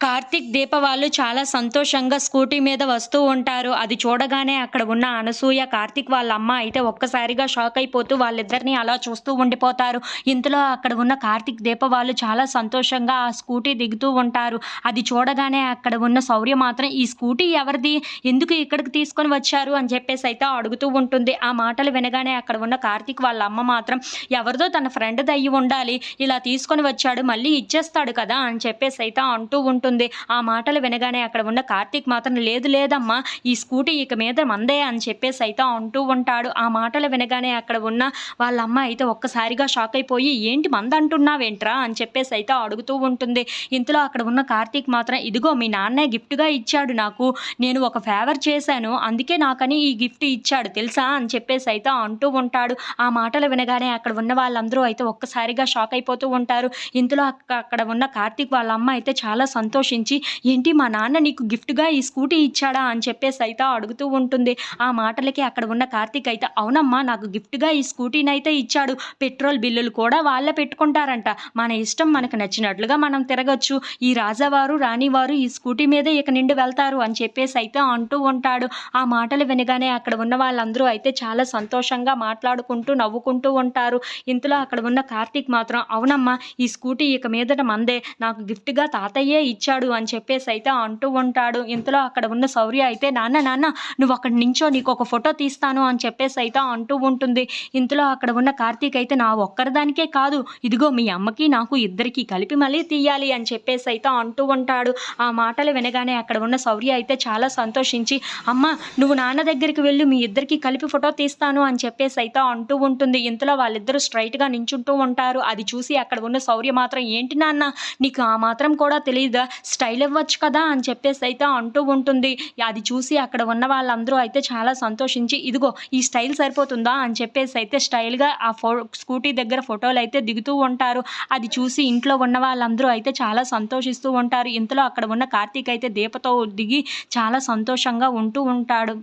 కార్తీక్ దీప వాళ్ళు చాలా సంతోషంగా స్కూటీ మీద వస్తూ ఉంటారు. అది చూడగానే అక్కడ ఉన్న అనసూయ కార్తీక్ వాళ్ళ అమ్మ అయితే ఒక్కసారిగా షాక్ అయిపోతూ వాళ్ళిద్దరిని అలా చూస్తూ ఉండిపోతారు. ఇంతలో అక్కడ ఉన్న కార్తీక్ దీప వాళ్ళు చాలా సంతోషంగా ఆ స్కూటీ దిగుతూ ఉంటారు. అది చూడగానే అక్కడ ఉన్న శౌర్య మాత్రం ఈ స్కూటీ ఎవరిది? ఎందుకు ఇక్కడికి తీసుకొని వచ్చారు? అని చెప్పేసి అయితే అడుగుతూ ఉంటుంది. ఆ మాటలు వినగానే అక్కడ ఉన్న కార్తీక్ వాళ్ళ అమ్మ మాత్రం ఎవరిదో తన ఫ్రెండ్ది అయ్యి ఉండాలి. ఇలా తీసుకొని వచ్చాడు. మళ్ళీ ఇచ్చేస్తాడు కదా? అని చెప్పేసి అయితే అంటూ ఉంటుంది ఆ మాటలు వినగానే అక్కడ ఉన్న కార్తీక్ మాత్రం లేదు లేదమ్మా ఈ స్కూటీ ఇక మీద మందే అని చెప్పేసి అయితే అంటూ ఉంటాడు. ఆ మాటలు వినగానే అక్కడ ఉన్న వాళ్ళ అమ్మ అయితే ఒక్కసారిగా షాక్ అయిపోయి ఏంటి మంద అంటున్నావేంట్రా? అని చెప్పేసి అయితే అడుగుతూ ఉంటుంది. ఇంతలో అక్కడ ఉన్న కార్తీక్ మాత్రం ఇదిగో మీ నాన్నే గిఫ్ట్గా ఇచ్చాడు నాకు. నేను ఒక ఫేవర్ చేశాను. అందుకే నాకని ఈ గిఫ్ట్ ఇచ్చాడు. తెలుసా? అని చెప్పేసి అయితే అంటూ ఉంటాడు. ఆ మాటలు వినగానే అక్కడ ఉన్న వాళ్ళందరూ అయితే ఒక్కసారిగా షాక్ అయిపోతూ ఉంటారు. ఇంతలో అక్కడ ఉన్న కార్తీక్ వాళ్ళ అమ్మ అయితే చాలా సంతోషం సంతోషించి ఏంటి మా నాన్న నీకు గిఫ్ట్గా ఈ స్కూటీ ఇచ్చాడా? అని చెప్పేసి అయితే అడుగుతూ ఉంటుంది. ఆ మాటలకి అక్కడ ఉన్న కార్తీక్ అయితే అవునమ్మా నాకు గిఫ్ట్గా ఈ స్కూటీని అయితే ఇచ్చాడు. పెట్రోల్ బిల్లులు కూడా వాళ్ళే పెట్టుకుంటారంట. మన ఇష్టం మనకు నచ్చినట్లుగా మనం తిరగచ్చు. ఈ రాజావారు రాణివారు ఈ స్కూటీ మీదే ఇక నిండి వెళ్తారు అని చెప్పేసి అయితే అంటూ ఉంటాడు. ఆ మాటలు వినగానే అక్కడ ఉన్న వాళ్ళందరూ అయితే చాలా సంతోషంగా మాట్లాడుకుంటూ నవ్వుకుంటూ ఉంటారు. ఇంతలో అక్కడ ఉన్న కార్తీక్ మాత్రం అవునమ్మా ఈ స్కూటీ ఇక మీదట మందే. నాకు గిఫ్ట్గా తాతయ్యే ఇచ్చాడు. అని చెప్పేసి అయితే అంటూ ఉంటాడు. ఇంతలో అక్కడ ఉన్న శౌర్య అయితే నాన్న నాన్న నువ్వు అక్కడ నుంచో నీకు ఒక ఫోటో తీస్తాను అని చెప్పేసి అయితే అంటూ ఉంటుంది. ఇంతలో అక్కడ ఉన్న కార్తీక్ అయితే నా ఒక్కరిదానికే కాదు ఇదిగో మీ అమ్మకి నాకు ఇద్దరికి కలిపి మళ్ళీ తీయాలి అని చెప్పేసి అయితే అంటూ ఉంటాడు. ఆ మాటలు వినగానే అక్కడ ఉన్న శౌర్య అయితే చాలా సంతోషించి అమ్మ నువ్వు నాన్న దగ్గరికి వెళ్ళి మీ ఇద్దరికి కలిపి ఫోటో తీస్తాను అని చెప్పేసి అయితే అంటూ ఉంటుంది. ఇంతలో వాళ్ళిద్దరూ స్ట్రైట్గా నించుంటూ ఉంటారు. అది చూసి అక్కడ ఉన్న శౌర్య మాత్రం ఏంటి నాన్న నీకు ఆ మాత్రం కూడా తెలియదా స్టైల్ ఇవ్వచ్చు కదా అని చెప్పేసి అయితే అంటూ ఉంటుంది. అది చూసి అక్కడ ఉన్న వాళ్ళందరూ అయితే చాలా సంతోషించి ఇదిగో ఈ స్టైల్ సరిపోతుందా? అని చెప్పేసి అయితే స్టైల్గా ఆ ఫో స్కూటీ దగ్గర ఫోటోలు అయితే దిగుతూ ఉంటారు. అది చూసి ఇంట్లో ఉన్న వాళ్ళందరూ అయితే చాలా సంతోషిస్తూ ఉంటారు. ఇంతలో అక్కడ ఉన్న కార్తీక్ అయితే దీపతో దిగి చాలా సంతోషంగా ఉంటూ ఉంటాడు.